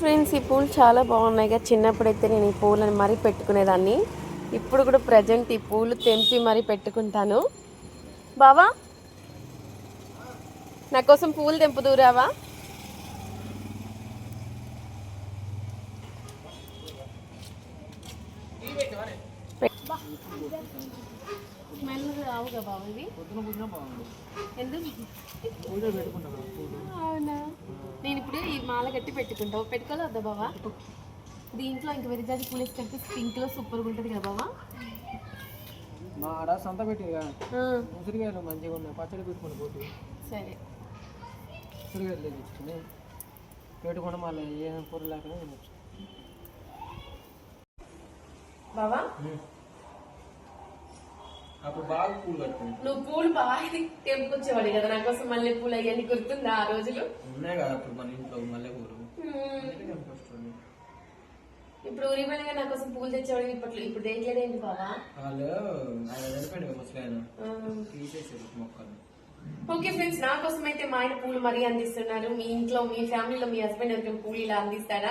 Friends ఈ పూలు చాలా బాగున్నాయి కదా. చిన్నప్పుడైతే నేను ఈ పూలను మరీ పెట్టుకునేదాన్ని. ఇప్పుడు కూడా ప్రజెంట్ ఈ పూలు తెంపి మరీ పెట్టుకుంటాను. బావా నా కోసం పూలు తెంపుదూరావా రావుగా బాబు ఇవి ఎందుకు? అవునా? నేను ఇప్పుడు ఈ మాల కట్టి పెట్టుకుంటావు పెట్టుకోవాలి వద్దా బావా? దీంట్లో ఇంక విరజాజి పూలు వేసి కలిపి పింక్లో సూపర్గా ఉంటుంది కదా బావా? మా ఆడ సంత పెట్టిగా ఉసిరికాయలు మంచిగా ఉన్నాయి. పచ్చడి పెట్టుకుని పోటీ సరే. ఉసిరికాయలు తెచ్చుకుని పెట్టుకుంటే మళ్ళీ ఏం కూర లేకుండా బావా అప్పుడు బాగా పూలు కట్టుకుంది నువ్వు పూలు బాగా తెంపుకొచ్చేవాడు కదా నా కోసం మళ్ళీ పూలు అవన్నీ గుర్తుందా ఆ రోజులు? ఉన్నాయి కదా అప్పుడు మన ఇంట్లో మల్లె పూలు హ్మ్. ఇప్పుడు ఊరి వెళ్ళగా నా కోసం పూలు తెచ్చేవాడు ఇప్పట్లో ఇప్పుడు వాళ్ళు ఆయన ముసలాయన. తీసేసారు మొక్కలు ఓకే ఫ్రెండ్స్ నా కోసం అయితే మా ఆయన పూలు మరీ అందిస్తున్నారు. మీ ఇంట్లో మీ ఫ్యామిలీలో మీ హస్బెండ్ ఎవరికైనా పూలు ఇలా అందిస్తారా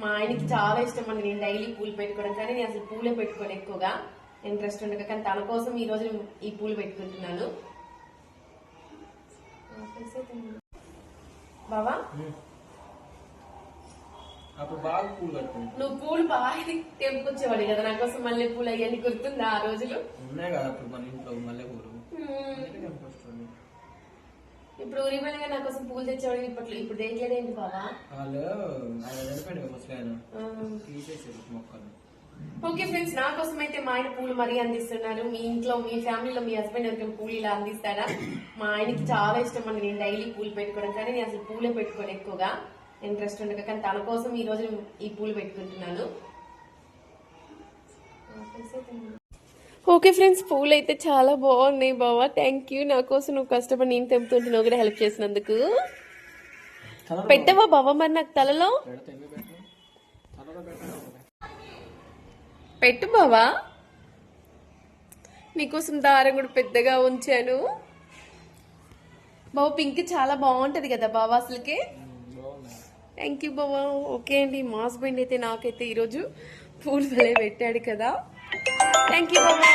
మా ఆయనకి చాలా ఇష్టం అండి నేను డైలీ పూలు పెట్టుకోవడం కానీ నేను అసలు పూలే పెట్టుకోను ఎక్కువగా. ఇంట్రెస్ట్ ఉండదు కానీ తన కోసం ఈ రోజు ఈ పూలు పెట్టుకుంటున్నాను. బావా? నువ్వు పూలు బాగా తెంపుకొచ్చేవాడు కదా నా కోసం మళ్ళీ పూలు అవన్నీ గుర్తుందా ఆ రోజులు? ఉన్నాయి కదా అప్పుడు మన ఇంట్లో మల్లె పూలు. హ్మ్. ఇప్పుడు ఊరి వెళ్ళగా నా కోసం పూలు తెచ్చేవాడు ఇప్పట్లో ఇప్పుడు దేయలేదేంటి బావా? వాళ్ళు. తీసేసారు మొక్కలు. ఓకే ఫ్రెండ్స్ నా కోసం అయితే మా ఆయన పూలు మరీ అందిస్తున్నారు. మీ ఇంట్లో మీ ఫ్యామిలీలో మీ హస్బెండ్ ఎవరికైనా పూలు ఇలా అందిస్తారా? మా ఆయనకి చాలా ఇష్టం అండి నేను డైలీ పూలు పెట్టుకోవడం. కానీ నేను అసలు పూలే పెట్టుకోను ఎక్కువగా. ఇంట్రెస్ట్ ఉండదు కానీ తన కోసం ఈ రోజు ఈ పూలు పెట్టుకుంటున్నాను. ఓకే ఫ్రెండ్స్ పూలు అయితే చాలా బాగున్నాయి బావా. థ్యాంక్ యూ నా కోసం నువ్వు కష్టపడి నేను తెంపుతుంటే నువ్వు కూడా హెల్ప్ చేసినందుకు. పెట్టవా బావా మరి నాకు తలలో? పెట్టు బావా. నీకోసం దారం కూడా పెద్దగా ఉంచాను. బావ పింక్ చాలా బాగుంటుంది కదా బావా అసలుకి? థ్యాంక్ యూ బావా. ఓకే అండి మా హస్బెండ్ అయితే నాకైతే ఈరోజు పూలు భలే పెట్టాడు కదా. థ్యాంక్ యూ బావా.